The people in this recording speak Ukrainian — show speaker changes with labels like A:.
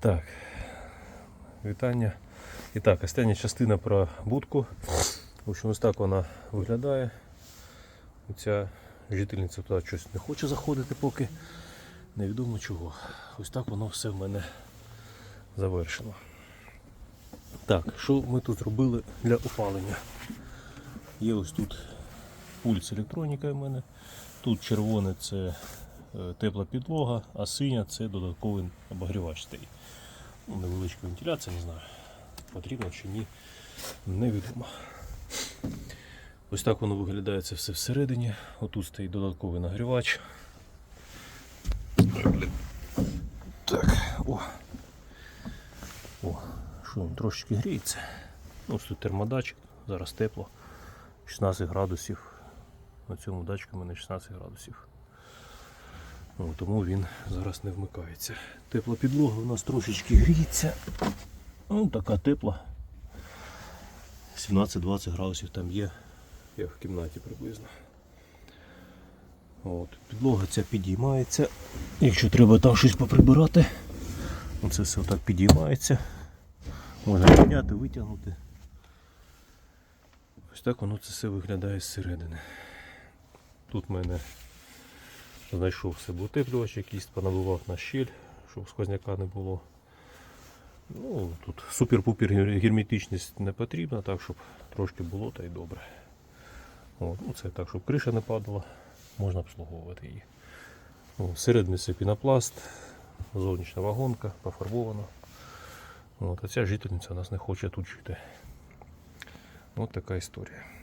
A: Так, вітання. І так, остання частина про будку. В общем, ось так вона виглядає. Ця жительниця туди щось не хоче заходити поки. Невідомо чого. Ось так воно все в мене завершено. Так, що ми тут зробили для опалення? Є ось тут пульт з електронікою в мене. Тут червоне це тепла підлога, а синя це додатковий обогрівач стоїть. Невеличка вентиляція, не знаю, потрібно чи ні, невідомо. Ось так воно виглядає це все всередині. Отут стоїть додатковий нагрівач. Так, о. О, що він трошечки гріється. Ось тут термодатчик, зараз тепло. 16 градусів. На цьому датчику в мене 16 градусів. О, тому він зараз не вмикається. Тепла підлога у нас трошечки гріється. Ну, така тепла. 17-20 градусів там є, як в кімнаті приблизно. От, підлога ця підіймається. Якщо треба там щось поприбирати, це все отак підіймається. Можна підняти, витягнути. Ось так воно це все виглядає зсередини. Тут в мене знайшов себе утеплювач якийсь, понабивав на щіль, щоб сквозняка не було. Ну, тут супер-пупер герметичність не потрібна, так щоб трошки було та й добре. От, ну, це так, щоб криша не падала, можна обслуговувати її. Всередині це пінопласт, зовнішня вагонка, пофарбована. От, а ця жительниця нас не хоче тут жити. От така історія.